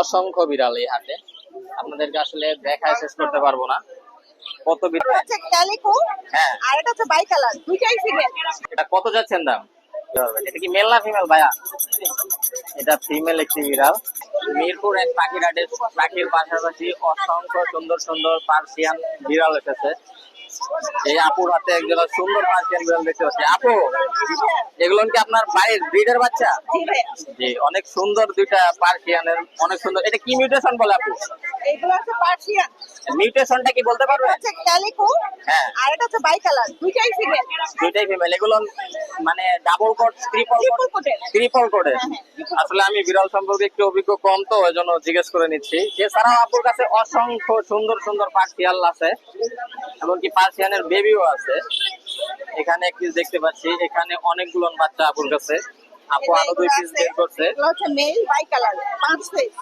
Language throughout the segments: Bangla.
অসংখ্য বিড়াল এই হাটে আপনাদেরকে আসলে দেখায় শেষ করতে পারব না। কত বিড়াল? ক্যালিকো হ্যাঁ। আর এটা হচ্ছে বাই কালার দুইটাই ফিমেল এটা কত যাচ্ছেন দাম? এটা কি মেল না ফিমেল ভাইয়া? এটা ফিমেল একটি বিড়াল। মিরপুর এক পাখির হাটে পাখির পাশাপাশি অসংখ্য সুন্দর সুন্দর পার্সিয়ান বিড়াল এসেছে। এই আপুর হাতে একজন সুন্দর পার্সিয়ান বিড়াল দেখতে পাচ্ছি। আপু এগুলো কি আপনার বাড়ির ব্রিডের বাচ্চা? জি জি অনেক সুন্দর দুইটা পার্সিয়ানের অনেক সুন্দর। এটা কি মিউটেশন বলে আপু? এইগুলো হচ্ছে পার্সিয়ান মিউটেশনটা কি বলতে পারবেন হচ্ছে ক্যালিকো হ্যাঁ। আর এটা হচ্ছে বাই কালার দুইটাই ফিমেল দুইটাই ফিমেল এগুলো মানে double coat triple coat triple কোটে triple coat। আসলে আমি বিড়াল সম্পর্কে একটু অভিজ্ঞ কম তো ওই জন্য জিজ্ঞেস করে নিচ্ছি। এছাড়াও আপুর কাছে অসংখ্য সুন্দর সুন্দর পার্সিয়াল আছে এমনকি পার্সিয়ানের বেবিও আছে। এখানে একটি দেখতে পাচ্ছি এখানে অনেকগুলো বাচ্চা আপুর কাছে। আপু আরও দুই পিস বের করছে। এগুলো হচ্ছে মেল বাই কালার পাঁচ পিস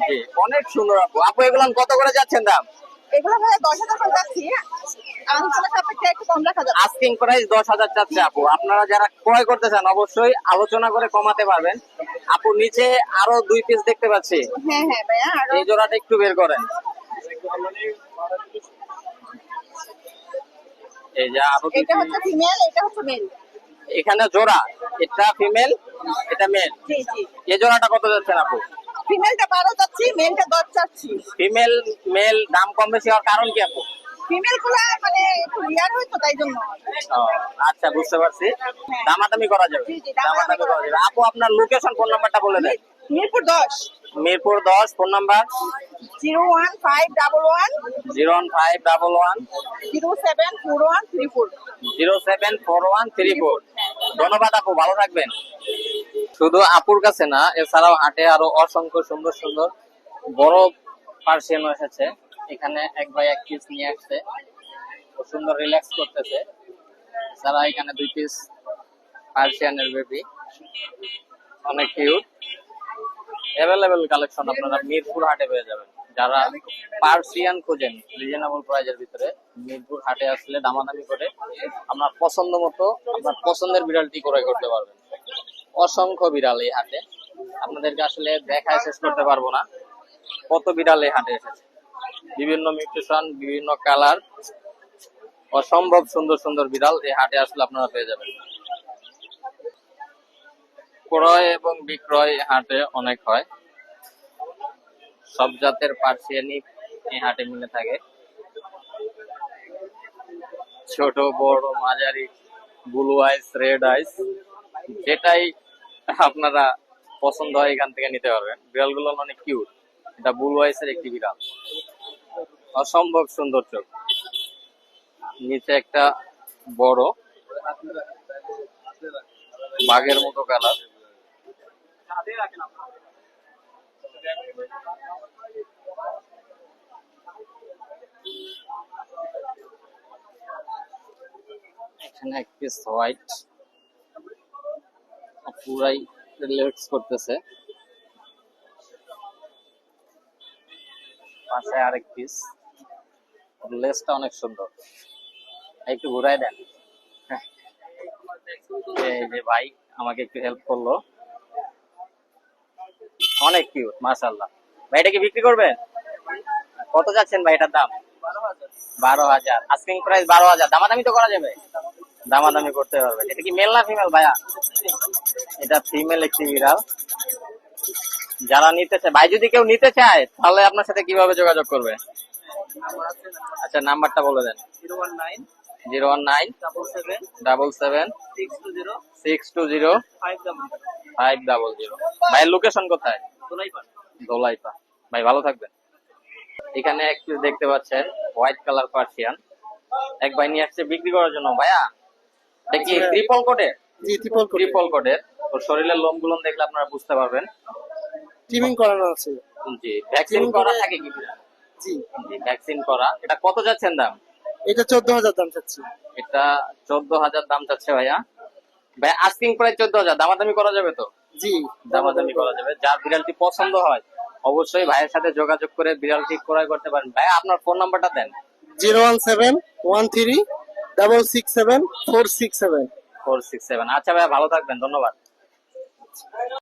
জি অনেক সুন্দর আপু। আপু এগুলো কত করে যাচ্ছেন দাম? এগুলো দশ হাজার করে যাচ্ছি। আলোচনা সাপেক্ষে একটু কম রাখা যাবে। আস্কিং প্রাইস দশ হাজার চাচ্ছে আপু। আপনারা যারা ক্রয় করতে চান অবশ্যই আলোচনা করে কমাতে পারবেন। আপু নিচে আরও দুই পিস দেখতে পাচ্ছি। হ্যাঁ হ্যাঁ এই জোড়াটা একটু বের করেন। এই যে দুই এটা হচ্ছে ফিমেল এটা হচ্ছে মেল এখানে জোড়া এটা ফিমেল এটা মেল এই জোড়াটা কত যাচ্ছেন আপু? ফিমেলটা বারো চাচ্ছি মেলটা দশ চাচ্ছি ফিমেল মেল দাম কম বেশি হওয়ার কারণ কি আপু? ফিমেলগুলা মানে একটু রিয়ার হয়তো তাই জন্য। আচ্ছা বুঝতে পারছি। দামাদামি করা যাবে। জি, জি, দামাদামি দামাদামি করা যাবে। আপু আপনার লোকেশন ফোন নাম্বারটা বলে দেন। মিরপুর দশ। মিরপুর দশ phone number zero one five double one. Zero one five double one. Zero seven four one three four. Zero seven four one three four. ধন্যবাদ আপু, ভালো থাকবেন। শুধু আপুর কাছে না, এছাড়াও হাটে আরও অসংখ্য সুন্দর সুন্দর বড় পার্সিয়ানও এসেছে। এখানে এক ভাই এক পিস নিয়ে আসছে। সুন্দর রিল্যাক্স করতেছে। এছাড়া এখানে দুই পিস পার্সিয়ানের বেবি অনেক কিউট অ্যাভেলেবেল কালেকশন আপনারা মিরপুর হাটে পেয়ে যাবেন। যারা পার্সিয়ান খোঁজেন রিজনেবল প্রাইজের ভিতরে মিরপুর হাটে আসলে দামাদামি করে আপনার পছন্দ মতো আপনার পছন্দের বিড়ালটি ক্রয় করতে পারবেন। অসংখ্য বিড়াল এই হাটে। আপনাদেরকে আসলে দেখায় শেষ করতে পারব না। কত বিড়াল এই হাটে এসেছে? বিভিন্ন মিউটেশন বিভিন্ন কালার অসম্ভব সুন্দর সুন্দর বিড়াল এই হাটে আসলে আপনারা পেয়ে যাবেন। ক্রয় এবং বিক্রয় এই হাটে অনেক হয়। সব জাতের পার্সিয়ানি এই হাটে মিলে থাকে। ছোট, বড়, মাঝারি ব্লু আইস রেড আইস যেটাই আপনারা পছন্দ হয় এখান থেকে নিতে পারবেন। বিড়ালগুলো অনেক কিউট এটা ব্লু আইসের একটি বিড়াল। অসম্ভব সুন্দর চোখ। নিচে একটা বড়, বাঘের মতো কালার এখানে এক পিস হোয়াইট পুরাই রিল্যাক্স করতেছে। পাশে আরেক পিস লেসটা অনেক সুন্দর। একটু ঘুরাই দেন। যে ভাই আমাকে একটু হেল্প করল। অনেক কিউট মাশাল্লাহ ভাই এটা কি বিক্রি করবেন? কত যাচ্ছেন ভাই এটার দাম? বারো হাজার। আস্কিং প্রাইস বারো হাজার। দামাদামি তো করা যাবে। দামাদামি করতে পারবেন এটা কি মেল না ফিমেল ভাইয়া? এটা ফিমেল একটি বিড়াল। যারা নিতে চায় ভাই, যদি কেউ নিতে চায়, তাহলে আপনার সাথে কীভাবে যোগাযোগ করবে? আচ্ছা নাম্বারটা বলে দেন। Zero one nine, double seven double seven six two zero six two zero five double zero. ভাইয়ের লোকেশন কোথায়? দোলাই দোলাইপা ভাই, ভালো থাকবেন। এখানে এক piece দেখতে পাচ্ছেন হোয়াইট কালার পার্সিয়ান এক ভাই নিয়ে আসছে বিক্রি করার জন্য। ভাইয়া এটা কি ট্রিপল কোটের জি কোটের ওর শরীরের লোমগুলো দেখলে আপনারা বুঝতে পারবেন। ট্রিমিং করানো আছে। জি ভ্যাকসিন করা থাকে কি জি। ভ্যাকসিন করা। এটা কত যাচ্ছেন দাম? এটা চোদ্দ হাজার দাম চাচ্ছি। এটা চোদ্দ হাজার দাম চাচ্ছে ভাইয়া। ভাই আস্কিং প্রাইস চোদ্দ হাজার। দামাদামি করা যাবে তো? জি। দামাদামি করা যাবে। যার বিড়ালটি পছন্দ হয় অবশ্যই ভাইয়ের সাথে যোগাযোগ করে বিড়ালটি ক্রয় করতে পারেন। ভাই আপনার ফোন নাম্বারটা দেন। Zero one seven one three double six seven four six seven four six seven আচ্ছা ভাইয়া ভালো থাকবেন ধন্যবাদ।